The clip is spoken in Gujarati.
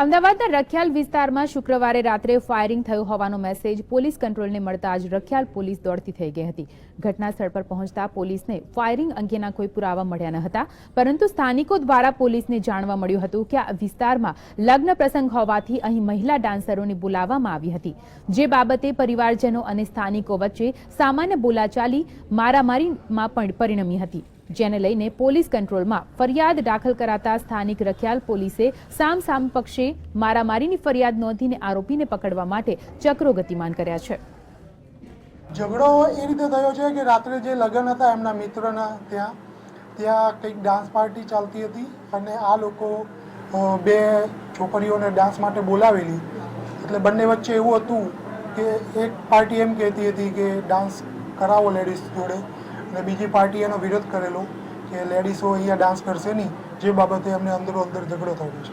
અમદાવાદના રખિયાલ વિસ્તારમાં શુક્રવારે રાત્રે ફાયરિંગ થયું હોવાનો મેસેજ પોલીસ કંટ્રોલને મળતા જ રખિયાલ પોલીસ દોડતી થઈ ગઈ હતી. ઘટના સ્થળ પર પહોંચતા પોલીસને ફાયરિંગ અંગેના કોઈ પુરાવા મળ્યા ન હતા. પરંતુ સ્થાનિકો દ્વારા પોલીસને જાણવા મળ્યું હતું કે આ વિસ્તારમાં લગ્ન પ્રસંગ હોવાથી અહીં મહિલા ડાન્સરોને બોલાવવામાં આવી હતી. જે બાબતે પરિવારજનો અને સ્થાનિકો વચ્ચે સામાન્ય બોલાચાલી, મારામારીમાં પણ પરિણમી હતી. જેને લઈને પોલીસ કંટ્રોલમાં ફરિયાદ દાખલ કરાતા સ્થાનિક રખિયાલ પોલીસે સામ સામ પક્ષે મારામારીની ફરિયાદ નોંધીને આરોપીને પકડવા માટે ચક્રો ગતિમાન કર્યા છે. ઝઘડો એ રીતે થયો છે કે રાત્રે જે લગ્ન હતા એમના મિત્રના ત્યાં ત્યાં કંઈક ડાન્સ પાર્ટી ચાલતી હતી અને આ લોકો બે છોકરીઓને ડાન્સ માટે બોલાવેલી. એટલે બંને વચ્ચે એવું હતું કે એક પાર્ટી એમ કહેતી હતી કે ડાન્સ કરાવો લેડીઝ જોડે. અને બીજી પાર્ટી એનો વિરોધ કરેલો કે લેડીઝો અહીંયા ડાન્સ કરશે નહીં, જે બાબતે અમને અંદરો અંદર ઝઘડો થયો છે.